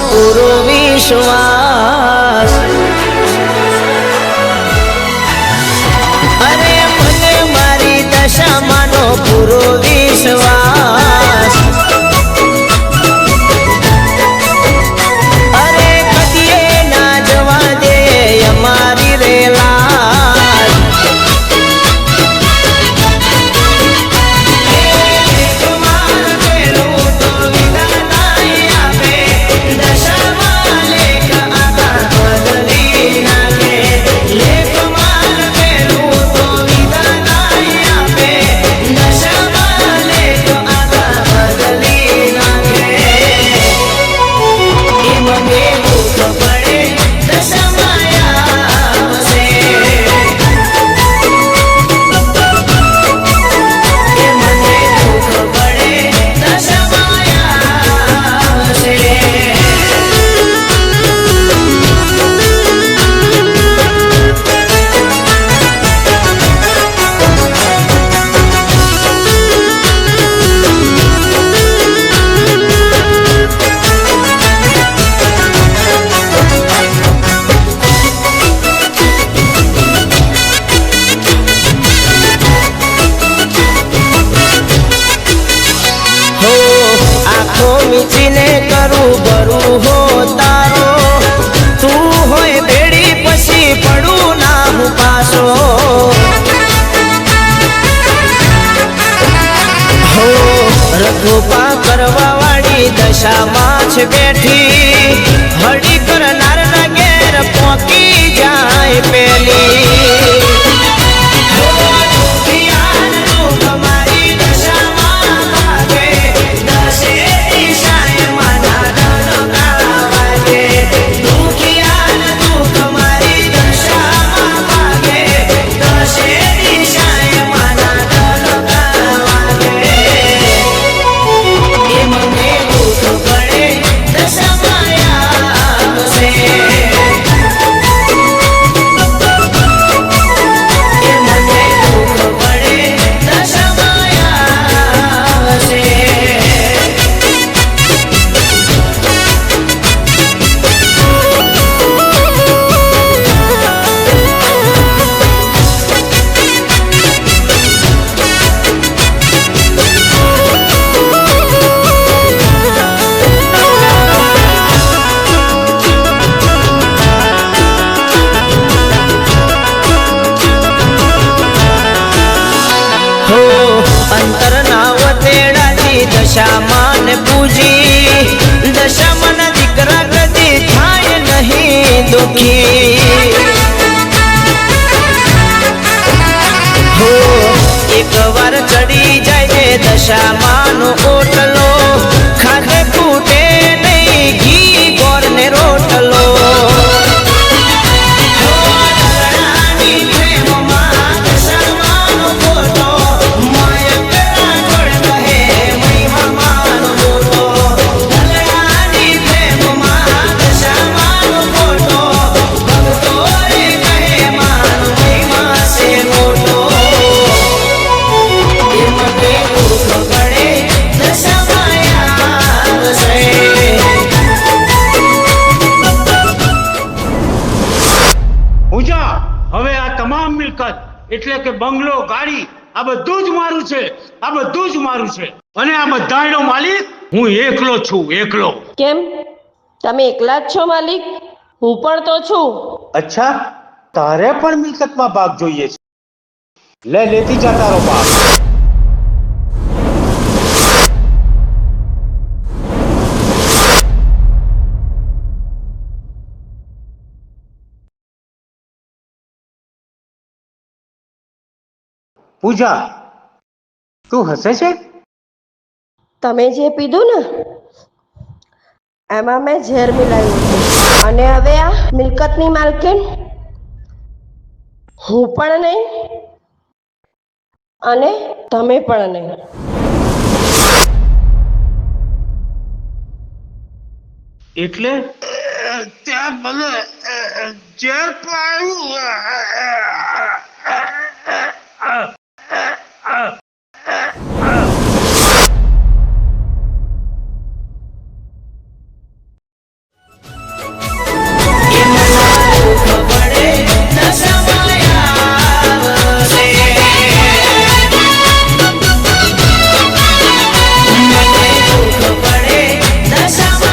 পুরো বিশ্বাস મીચીને કરું બરું હો તારો. તું હોય બેડી પછી પડું ના હું પાછો. હો, રઘુપા કરવા વાળી દશામાં છે બેઠી. હળી કરનાર ના ઘેર પોકી જાય દશામાન પૂજી દશામાન દીકરા કદી થાય નહીં દુખી. એક એકવાર ચડી જાય જે દશામાનો તમામ મિલકત. એટલે કે બંગલો ગાડી આ બધું જ મારું છે. આ બધું જ મારું છે. અને આ બધાનો માલિક હું એકલો છું એકલો. કેમ? તમે એકલા જ છો માલિક? હું પણ તો છું. અચ્છા તારે પણ મિલકતમાં ભાગ જોઈએ છે. લે લેતી જા તારો ભાગ. પૂજા તું હસે છે? તમે જે પીધું ને એમાં મેં ઝેર મિલાવ્યું હતું અને હવે આ મિલકતની માલકીન હું પણ નહીં અને તમે પણ નહીં. એટલે? ત્યાં મને ઝેર પાયું